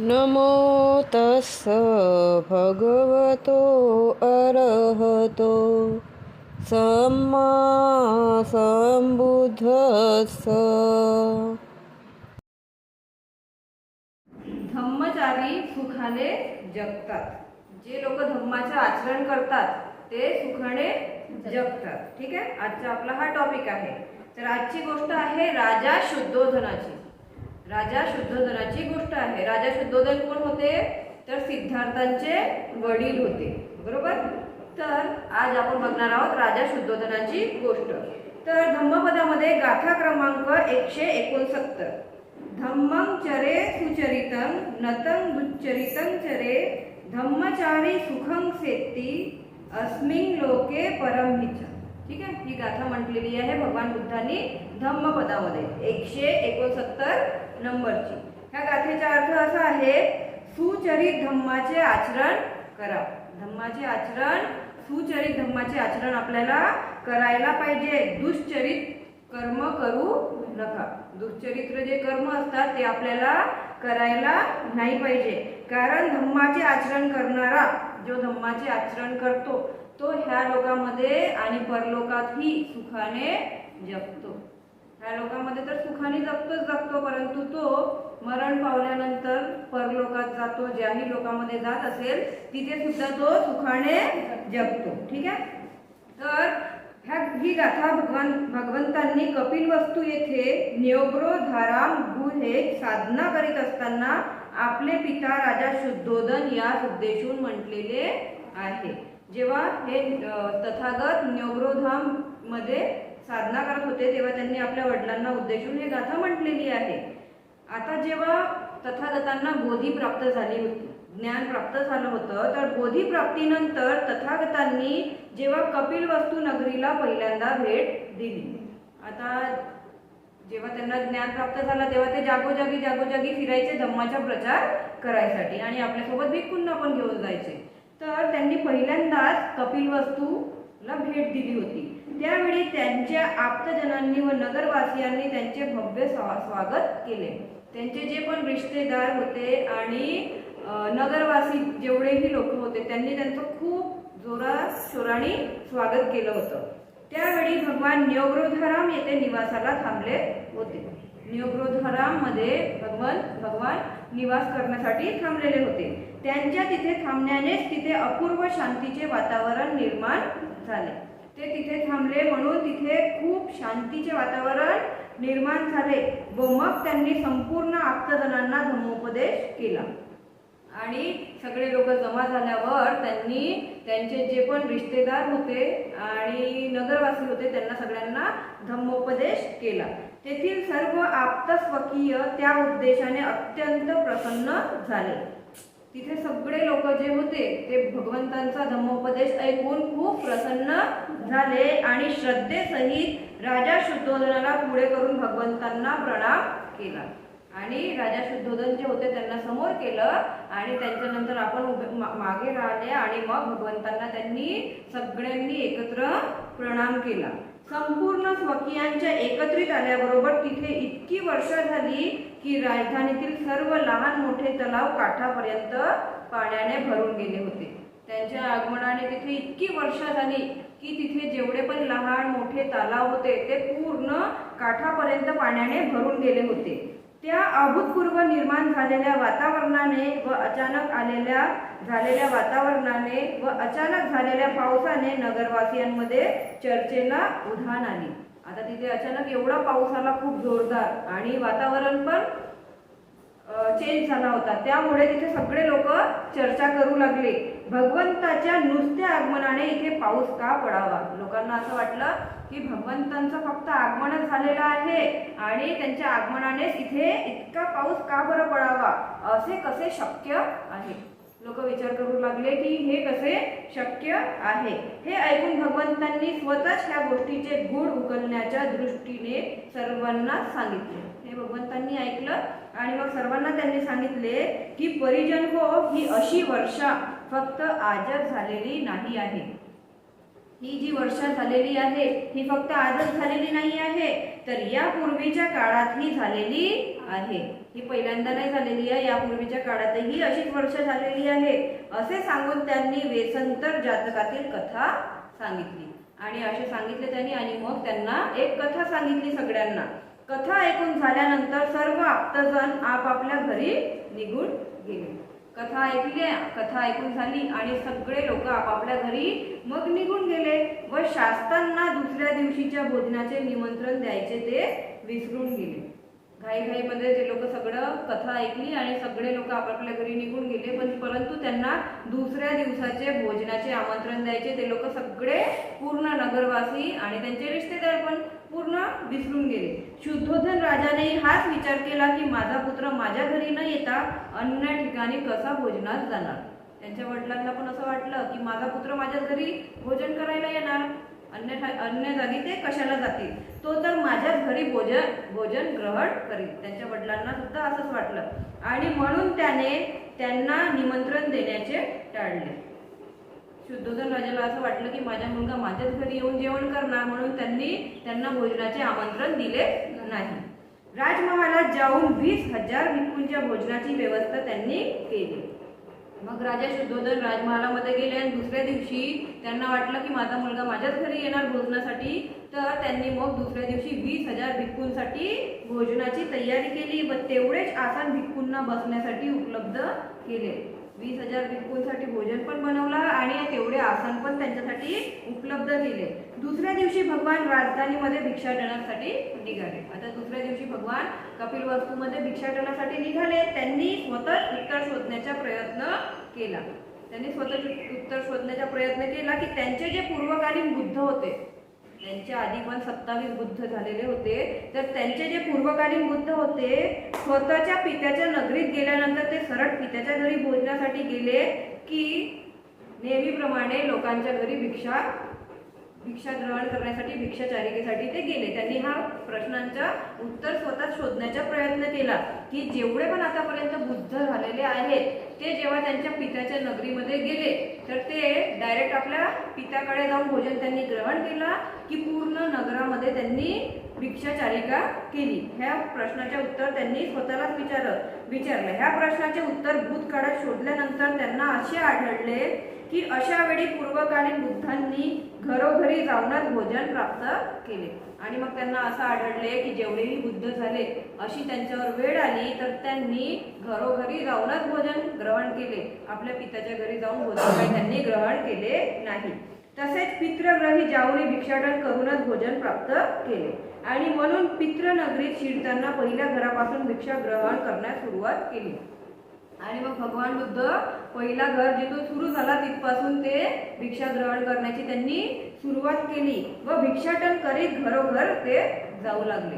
नमो तस्स भगवतो अरहतो। सम्मा संबुद्धस्स धम्मचारी सुखाने जगतात। जे लोक धम्माचे आचरण करतात ते सुखाने जगतात. ठीक आहे? आजचा आपला हा टॉपिक आहे. तर आजची गोष्ट आहे राजा शुद्धोधनाची. राजा शुद्धोधनाची गोष्ट आहे. राजा शुद्धोधन कोण होते? तर सिद्धार्थांचे वडील होते. बरोबर? तर आज आपण बघणार आहोत राजा शुद्धोधनाची गोष्ट. तर धम्मपदामध्ये गाथा क्रमांक एकशे एकोणसत्तर. धम्मं चरे सुचरितं नतं दुच्चरितं चरे धम्मचारी सुखं सेत्ती अस्मिन लोके परमहिच ठीक आहे? ही गाथा म्हटलेली आहे भगवान बुद्धांनी धम्मपदामध्ये. एकशे एकोणसत्तर नंबरची. ह्या गाथेचा अर्थ असा आहे सुचरित धम्माचे आचरण करा. धम्माचे आचरण सुचरित धम्माचे आचरण आपल्याला करायला पाहिजे. दुष्चरित कर्म करू नका. दुश्चरित्र जे कर्म असतात ते आपल्याला करायला नाही पाहिजे. कारण धम्माचे आचरण करणारा जो धम्माचे आचरण करतो तो ह्या लोकामध्ये आणि परलोकातही सुखाने जगतो. या लोकामध्ये तर सुखाने जगतोच जगतो परंतु तो मरण पावल्यानंतर परलोकात जातो ज्याही लोकामध्ये जात असेल तिथे सुद्धा तो सुखाने जगतो. ठीक आहे? तर ह्या ही गाथा भगवान भगवंतांनी कपिल वस्तू येथे न्योग्रोधाराम गुहे साधना करीत असताना आपले पिता राजा शुद्धोदन या उद्देशून म्हटलेले आहे. जेव्हा हे तथागत न्योग्रोधाममध्ये साधना करत होते तेव्हा त्यांनी आपल्या वडिलांना उद्देशून हे गाथा म्हटलेली आहे. आता जेव्हा तथागतांना बोधी प्राप्त झाली होती ज्ञान प्राप्त झालं होतं तर बोधी प्राप्तीनंतर तथागतांनी जेव्हा कपिलवस्तू नगरीला पहिल्यांदा भेट दिली. आता जेव्हा त्यांना ज्ञान प्राप्त झालं तेव्हा ते जागोजागी जागोजागी फिरायचे धम्माचा प्रचार करायसाठी आणि आपल्यासोबत भिक्खूंना पण घेऊन जायचे. तर त्यांनी पहिल्यांदाच कपिलवस्तूला भेट दिली होती. त्यावेळी त्यांच्या आप्तजनांनी व नगरवासियांनी त्यांचे भव्य स्वा- स्वागत केले. त्यांचे जे पण रिश्तेदार होते आणि नगरवासी जेवढेही लोक होते त्यांनी त्यांचं खूप जोरात शोराने स्वागत केलं होतं. त्यावेळी भगवान न्योग्रोधाराम येथे निवासाला थांबले होते. न्योग्रोधाराममध्ये भगवान भगवान निवास करण्यासाठी थांबलेले होते. त्यांच्या तिथे थांबण्यानेच तिथे अपूर्व शांतीचे वातावरण निर्माण झाले. ते तिथे थांबले म्हणून तिथे खूप शांतीचे वातावरण निर्माण झाले व मग त्यांनी संपूर्ण आप्तजनांना धम्मोपदेश केला. आणि सगळे लोक जमा झाल्यावर त्यांनी त्यांचे जे पण रिश्तेदार होते आणि नगरवासी होते त्यांना सगळ्यांना धम्मोपदेश केला. तेथील सर्व आप्तस्वकीय त्या उद्देशाने अत्यंत प्रसन्न झाले. तिथे सगळे लोक जे होते ते भगवंतांचा धम्मोपदेश ऐकून खूप प्रसन्न झाले आणि श्रद्धेसहित राजा शुद्धोधनाला पुढे करून भगवंतांना प्रणाम केला. आणि राजा शुद्धोधन जे होते त्यांना समोर केलं आणि त्यांच्यानंतर आपण मागे राहिले आणि मग भगवंतांना त्यांनी सगळ्यांनी एकत्र प्रणाम केला. संपूर्ण स्वकीयांच्या एकत्रित आल्याबरोबर तिथे इतकी वर्ष झाली की राजधानीतील सर्व लहान मोठे तलाव काठापर्यंत पाण्याने भरून गेले होते. त्यांच्या आगमनाने तिथे इतकी वर्ष झाली की तिथे जेवढे पण लहान मोठे तलाव होते ते पूर्ण काठापर्यंत पाण्याने भरून गेले होते. त्या अभूतपूर्व निर्माण झालेल्या वातावरणाने व अचानक आलेल्या झालेल्या वातावरणाने व अचानक झालेल्या पावसाने नगरवासियांमध्ये चर्चेला उधाण आली. आता तिथे अचानक एवढा पाऊस आला खूप जोरदार. आणि वातावरण पण चेंज झाला होता. त्यामुळे तिथे सगळे लोक चर्चा करू लागले. भगवंताच्या नुसत्या आगमनाने इथे पाऊस का पडावा? लोकांना असं वाटलं की भगवंतांचं फक्त आगमनच झालेलं आहे आणि त्यांच्या आगमनानेच इथे इतका पाऊस का बरं पडावा? असे कसे शक्य आहे? लोक विचार करू लागले की हे कसे शक्य आहे? हे ऐकून भगवंतांनी स्वतःच ह्या गोष्टीचे गूढ उकलण्याच्या दृष्टीने सर्वांना सांगितले. हे भगवंतांनी ऐकलं आणि मग सर्वांना त्यांनी सांगितले की परिजन हो ही अशी वर्षा फक्त आजच झालेली नाही आहे. ही जी वर्षा झालेली आहे ही फक्त आजच झालेली नाही आहे तर या पूर्वीच्या काळातही झालेली आहे. ही पहिल्यांदा नाही झालेली आहे. यापूर्वीच्या काळातही अशीच वर्ष झालेली आहे असे सांगून त्यांनी वेसंतर जातकातील कथा सांगितली. आणि असे सांगितले त्यांनी आणि मग त्यांना एक कथा सांगितली सगळ्यांना. कथा ऐकून झाल्यानंतर सर्व आप्तजण आपापल्या घरी निघून गेले. कथा ऐकली कथा ऐकून झाली आणि सगळे लोक आपापल्या घरी मग निघून गेले व शास्त्रांना दुसऱ्या दिवशीच्या भोजनाचे निमंत्रण द्यायचे ते विसरून गेले. घाईघाईमध्ये ते लोक सगळं कथा ऐकली आणि सगळे लोक आपापल्या घरी निघून गेले. पण परंतु त्यांना दुसऱ्या दिवसाचे भोजनाचे आमंत्रण द्यायचे. ते लोक सगळे पूर्ण नगरवासी आणि त्यांचे रिश्तेदार पण पूर्ण विसरून गेले. शुद्धोधन राजाने हाच विचार केला की माझा पुत्र माझ्या घरी न येता अन्य ठिकाणी कसा भोजनात जाणार? त्यांच्या वडिलांना पण असं वाटलं की माझा पुत्र माझ्या घरी भोजन करायला येणार. अन्य ठा- अन्य जागी ते कशाला जातील? तो तर माझ्याच घरी भोजन भोजन ग्रहण करील. त्यांच्या वडिलांना सुद्धा असंच वाटलं. आणि म्हणून त्याने त्यांना निमंत्रण देण्याचे टाळले. शुद्धोधन राजाला असं वाटलं की माझा मुलगा माझ्याच घरी येऊन जेवण करणार म्हणून त्यांनी त्यांना भोजनाचे आमंत्रण दिले नाही. राजमहालात जाऊन वीस हजार भिक्खूंच्या भोजनाची व्यवस्था त्यांनी केली. मग राजा शुद्धोधन राजमहालामध्ये गेले आणि दुसऱ्या दिवशी त्यांना वाटलं की माझा मुलगा माझ्याच घरी येणार भोजनासाठी तर त्यांनी मग दुसऱ्या दिवशी वीस हजार भिक्खूंसाठी भोजनाची तयारी केली व तेवढेच आसन भिक्खूंना बसण्यासाठी उपलब्ध केले. वीस हजार भिक्खूंसाठी भोजन पण बनवलं. आणि तेवढे आसन पण त्यांच्यासाठी उपलब्ध केले. दुसऱ्या दिवशी भगवान राजधानीमध्ये भिक्षाटनासाठी निघाले. आता दुसऱ्या दिवशी भगवान कपिल वस्तूमध्ये भिक्षाटनासाठी निघाले. त्यांनी स्वतः उत्तर शोधण्याचा प्रयत्न केला. त्यांनी स्वतः उत्तर शोधण्याचा प्रयत्न केला की त्यांचे जे पूर्वकालीन बुद्ध होते त्यांच्या आधी पण सत्तावीस बुद्ध झालेले होते. तर त्यांचे जे पूर्वकालीन बुद्ध होते स्वतःच्या पित्याच्या नगरीत गेल्यानंतर ते सरळ पित्याच्या घरी भोजण्यासाठी गेले की नेहमीप्रमाणे लोकांच्या घरी भिक्षा भिक्षा ग्रहण करण्यासाठी भिक्षाचारिकेसाठी ते गेले. त्यांनी हा प्रश्नांचा उत्तर स्वतः शोधण्याचा प्रयत्न केला की जेवढे पण आतापर्यंत बुद्ध झालेले आहेत ते जेव्हा त्यांच्या पित्याच्या नगरीमध्ये गेले तर ते डायरेक्ट आपल्या पित्याकडे जाऊन भोजन त्यांनी ग्रहण केला की पूर्ण नगरामध्ये त्यांनी भिक्षाचारिका केली. ह्या प्रश्नाचे उत्तर त्यांनी स्वतःलाच विचारलं. विचारलं. ह्या प्रश्नाचे उत्तर भूतकाळात शोधल्यानंतर त्यांना असे आढळले की अशा वेळी पूर्वकालीन बुद्धांनी घरोघरी जाऊनच भोजन प्राप्त केले. आणि मग त्यांना असं आढळले की जेवढेही बुद्ध झाले अशी त्यांच्यावर वेळ आली तर त्यांनी घरोघरी जाऊनच भोजन ग्रहण केले. आपल्या पित्याच्या घरी जाऊन भोजन काही त्यांनी ग्रहण केले नाही. तसेच पितृग्रही जाऊनी भिक्षाटन करूनच भोजन प्राप्त केले. आणि म्हणून पितृनगरीत शिरताना पहिल्या घरापासून भिक्षा ग्रहण करण्यास सुरुवात केली. आणि मग भगवान बुद्ध पहिला घर जिथून सुरू झाला तिथपासून ते भिक्षा ग्रहण करण्याची त्यांनी सुरुवात केली व भिक्षाटन करीत घरोघर ते जाऊ लागले.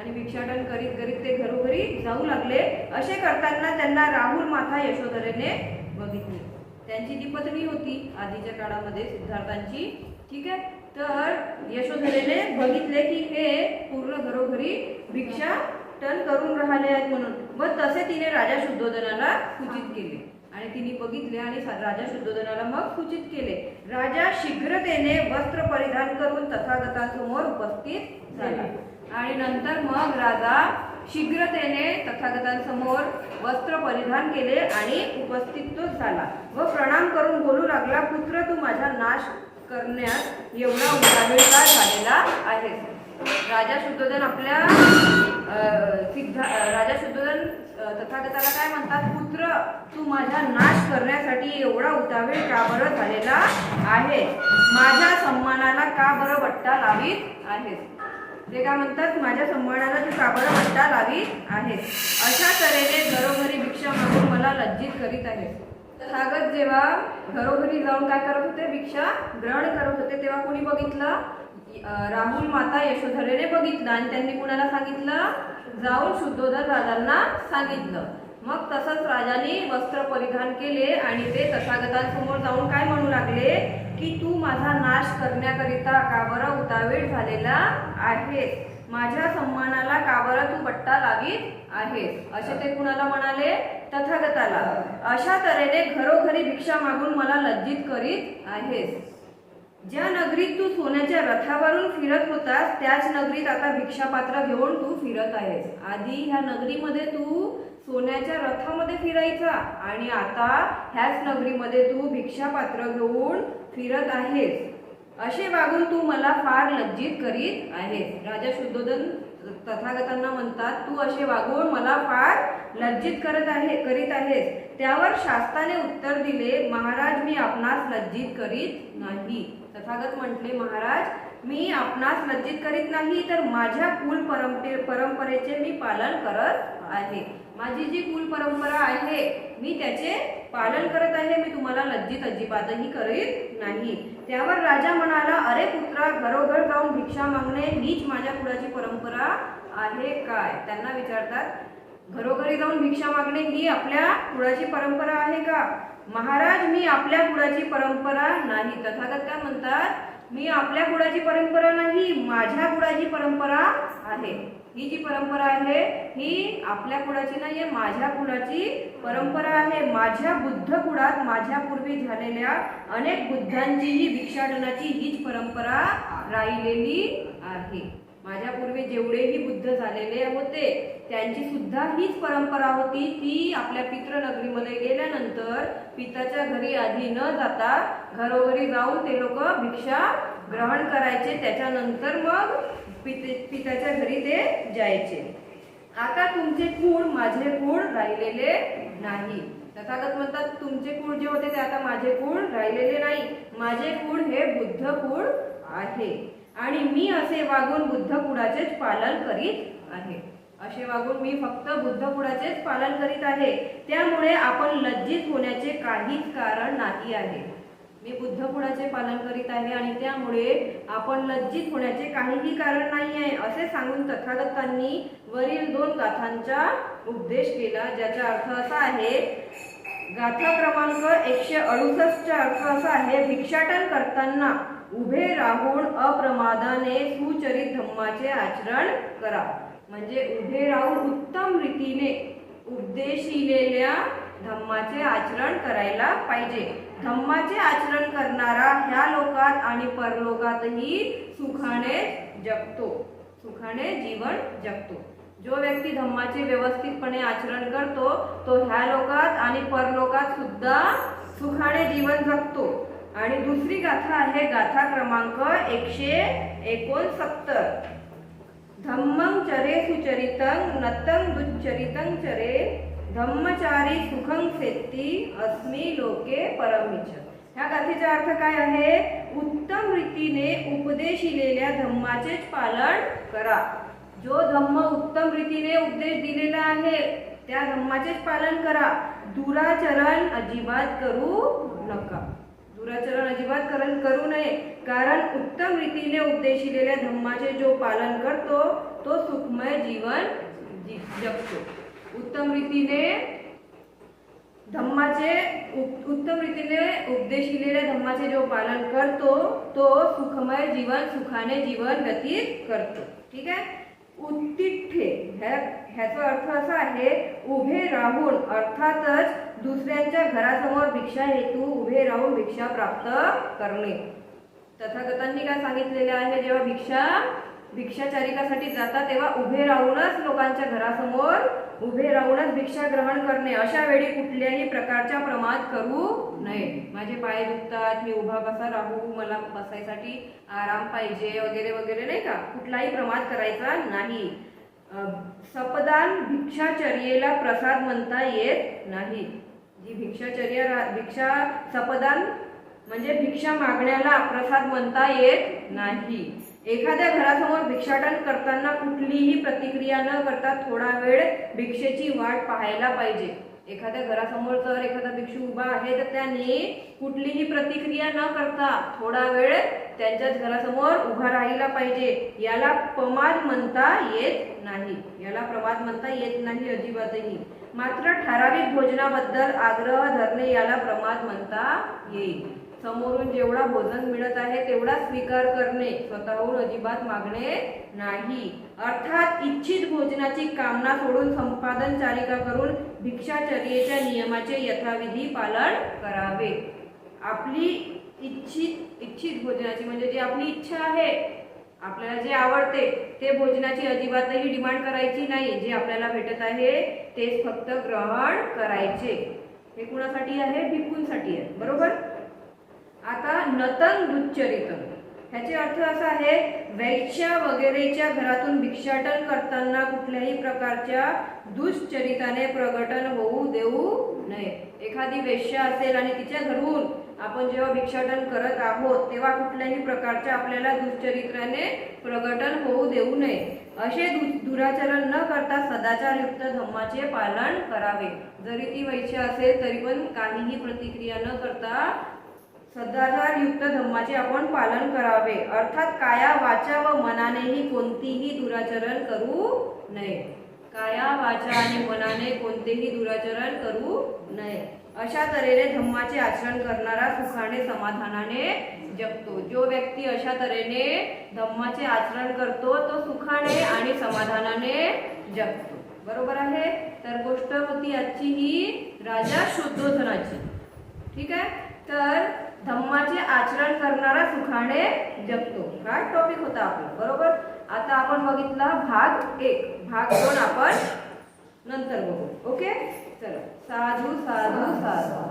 आणि भिक्षाटन करीत करीत ते घरोघरी जाऊ लागले. असे करताना त्यांना राहुल माता यशोधरेने बघितले. त्यांची ती पत्नी होती आधीच्या काळामध्ये सिद्धार्थांची ठीक आहे? तर यशोधरेने बघितले की हे पूर्ण घरोघरी भिक्षा टन करून राहिले आहेत म्हणून. व तसे तिने राजा शुद्धोधनाला सूचित केले. आणि तिने बघितले आणि राजा शुद्धोधनाला मग सूचित केले. राजा शीघ्रतेने वस्त्र परिधान करून तथागतांसमोर उपस्थित झाला. आणि नंतर मग राजा शीघ्रतेने तथागतांसमोर वस्त्र परिधान केले आणि उपस्थित तो झाला. व प्रणाम करून बोलू लागला पुत्र तू माझा नाश करण्यात एवढा उतावीळ का झालेला आहे राजा शुद्धोधन आपल्या सिद्धा राजा शुद्धोधन तथागताला काय म्हणतात? पुत्र तू माझा नाश करण्यासाठी एवढा उतावीळ का बरं झालेला आहे? माझ्या सन्मानाला का बरं बट्टा लावीत आहेस ते काय म्हणतात माझ्या सन्मानाला तू का बरं बट्टा लावीत आहेस अशा तऱ्हेने घरोघरी भिक्षा मागून मला लज्जित करीत आहेस तथागत जेव्हा घरोघरी जाऊन काय करत होते? भिक्षा ग्रहण करत होते तेव्हा कोणी बघितलं? राहुल माता यशोधरेने बघितलं आणि त्यांनी कुणाला सांगितलं? जाऊन शुद्धोधन राजांना सांगितलं. मग तसंच राजाने वस्त्र परिधान केले आणि ते तथागतांसमोर जाऊन काय म्हणू लागले? की तू माझा नाश करण्याकरिता का बरं उतावीळ झालेला आहेस. माझ्या सन्मानाला का बरं तू बट्टा लावीत आहेस. असे ते कुणाला म्हणाले? तथागताला. अशा तऱ्हेने घरोघरी भिक्षा मागून मला लज्जित करीत आहेस. ज्या नगरीत तू सोन्याच्या रथावरून फिरत होतास त्याच नगरीत आता भिक्षापात्र घेऊन तू फिरत आहेस. आधी ह्या नगरीमध्ये तू सोन्याच्या रथामध्ये फिरायचा आणि आता ह्याच नगरीमध्ये तू भिक्षापात्र घेऊन फिरत आहेस. असे वागून तू मला फार लज्जित करीत आहेस. राजा शुद्धोधन तथागतांना म्हणतात तू असे वागून मला फार लज्जित करत आहे करीत आहेस. त्यावर शास्त्राने उत्तर दिले महाराज मी आपणास लज्जित करीत नाही. तथागत म्हटले महाराज मी आपणास लज्जित करीत नाही तर माझ्या कुल परंपरे परंपरेचे मी पालन करत आहे. माझी जी कुल परंपरा आहे मी त्याचे पालन करत आहे मी तुम्हाला लज्जित अजिबातही करीत नाही. त्यावर राजा म्हणाला अरे पुत्रा घरोघर जाऊन भिक्षा मागणे हीच माझ्या कुळाची परंपरा आहे काय? त्यांना विचारतात घरोघरी जाऊन भिक्षा मागणे ही आपल्या कुळाची परंपरा आहे का? महाराज मी आपल्या कुळाची परंपरा नाही. तथागत काय म्हणतात? मी आपल्या कुळाची परंपरा नाही माझ्या कुळाची परंपरा आहे. ही जी परंपरा आहे ही आपल्या कुळाची नाहीये माझ्या कुळाची परंपरा आहे. माझ्या बुद्ध कुळात माझ्या पूर्वी झालेल्या अनेक बुद्धांची ही भिक्षाटनाची हीच परंपरा राहिलेली आहे. माझ्या पूर्वी जेवढेही बुद्ध झालेले होते त्यांची सुद्धा हीच परंपरा होती ती आपल्या पितृनगरीमध्ये गेल्यानंतर पिताच्या घरी आधी न जाता घरोघरी जाऊन ते लोक भिक्षा ग्रहण करायचे त्याच्यानंतर मग पिते पिताच्या घरी ते जायचे. आता तुमचे कुळ माझे कुळ राहिलेले नाही. तथागत म्हणतात तुमचे कुळ जे होते ते आता माझे कुळ राहिलेले नाही. माझे कुळ हे बुद्ध कुळ आहे. आणि मी असे वागून बुद्ध कुळाचेच पालन करीत आहे. असे वागून मी फक्त बुद्ध कुळाचेच पालन करीत आहे. त्यामुळे आपण लज्जित होण्याचे काहीच कारण नाही आहे. मी बुद्ध कुळाचे पालन करीत आहे आणि त्यामुळे आपण लज्जित होण्याचे काहीही कारण नाही आहे असे सांगून तथागतांनी वरील दोन गाथांचा उपदेश केला ज्याचा अर्थ असा आहे गाथा क्रमांक एकशे अडुसष्टचा अर्थ असा आहे भिक्षाटन करताना उभे राहून अप्रमादाने सुचरित धम्माचे आचरण करा. म्हणजे उभे राहून उत्तम रीतीने उपदेशिलेल्या धम्माचे आचरण करायला पाहिजे. धम्माचे आचरण करणारा ह्या लोकात आणि परलोकातही सुखाने जगतो. सुखाने जीवन जगतो. जो व्यक्ती धम्माचे व्यवस्थितपणे आचरण करतो तो ह्या लोकात आणि परलोकात सुद्धा सुखाने जीवन जगतो. आणि दुसरी गाथा आहे गाथा क्रमांक एकशे एकोणसत्तर. धम्मं चरे सुचरितं नतं दुच्चरितं चरे धम्मचारी सुखं सेत्ती अस्मी लोके परमिच ह्या गाथेचा अर्थ काय आहे? उत्तम रीतीने उपदेशिलेल्या धम्माचेच पालन करा. जो धम्म उत्तम रीतीने उपदेश दिलेला आहे त्या धम्माचेच पालन करा. दुराचरण अजिबात करू नका. दुराचरण अजिबात करण करू नये. कारण उत्तम रीतीने उपदेशिलेल्या धम्माचे जो पालन करतो तो सुखमय जीवन जगतो उत्तम रीतीने धम्माचे उत्तम रीतीने उपदेशिलेल्या धम्माचे जो पालन करतो तो सुखमय जीवन सुखाने जीवन व्यतीत करतो. ठीक आहे? उत्तिठे ह्या ह्याचा अर्थ असा आहे उभे राहून अर्थातच दुसऱ्यांच्या घरासमोर भिक्षा हेतू उभे राहून भिक्षा प्राप्त करणे. तथागतांनी काय सांगितलेले आहे जेव्हा भिक्षा भिक्षाचारिकासाठी जातात तेव्हा उभे राहूनच लोकांच्या घरासमोर उभे राहूनच भिक्षा ग्रहण करणे अशा वेळी कुठल्याही प्रकारच्या प्रमाद करू नये. माझे पाय दुखतात मी उभा बसा राहू मला बसायसाठी आराम पाहिजे वगैरे वगैरे नाही का? कुठलाही प्रमाद करायचा नाही. सपदान भिक्षाचर्येला प्रसाद म्हणता येत नाही. जी भिक्षाचर्या भिक्षा सपदान म्हणजे भिक्षा मागण्याला प्रसाद म्हणता येत नाही. एखाद्या घरासमोर भिक्षाटन करताना कुठलीही प्रतिक्रिया न करता थोडा वेळ भिक्षेची वाट पाहायला पाहिजे. एखाद्या घरासमोर जर एखादा भिक्षू उभा आहे तर त्याने कुठलीही प्रतिक्रिया न करता थोडा वेळ त्यांच्याच घरासमोर उभा राहिला पाहिजे. याला प्रमाद म्हणता येत नाही. याला प्रमाद म्हणता येत नाही अजिबातही. मात्र ठराविक भोजनाबद्दल आग्रह धरणे याला प्रमाद म्हणता येईल. समोरून जेवढा भोजन मिळत आहे तेवढा स्वीकार करणे स्वतःहून अजिबात मागणे नाही. अर्थात इच्छित भोजनाची कामना सोडून संपादन चारिका करून भिक्षाचर्येच्या नियमाचे यथाविधी पालन करावे. आपली इच्छित इच्छित भोजनाची म्हणजे जी आपली इच्छा आहे आपल्याला जे आवडते ते भोजनाची अजिबातही डिमांड करायची नाही. जे आपल्याला भेटत आहे तेच फक्त ग्रहण करायचे. हे कुणासाठी आहे? भिकूंसाठी आहे. बरोबर? आता नतन दुच्चरित ह्याचे अर्थ असा आहे वैश्या वगैरेच्या घरातून भिक्षाटन करताना कुठल्याही प्रकारच्या दुष्चरिताने प्रगटन होऊ देऊ नये. एखादी वेश्या असेल आणि तिच्या घरून आपण जेव्हा भिक्षाटन करत आहोत तेव्हा कुठल्याही प्रकारच्या आपल्याला दुश्चरित्राने प्रगटन होऊ देऊ नये. असे दु- दुराचरण न करता सदाचारयुक्त धम्माचे पालन करावे. जरी ती वैश्य असेल तरी पण काहीही प्रतिक्रिया न करता सदाचारयुक्त धम्माचे आपण पालन करावे. अर्थात काया वाचा व मनानेही कोणतीही दुराचरण करू नये. काया वाचा आणि मनाने कोणतेही दुराचरण करू नये. अशा तऱ्हेने धम्माचे आचरण करणारा सुखाने समाधानाने जगतो. जो व्यक्ती अशा तऱ्हेने धम्माचे आचरण करतो तो सुखाने आणि समाधानाने जगतो. बरोबर आहे? तर गोष्ट होती आजची ही राजा शुद्धोधनाची. ठीक आहे? तर धम्माचे आचरण करणारा सुखाने जगतो. हा टॉपिक होता आपला. बरोबर? आता आपण बघितला भाग एक. भाग दोन आपण नंतर बघू. ओके चला. साधू साधू साधू.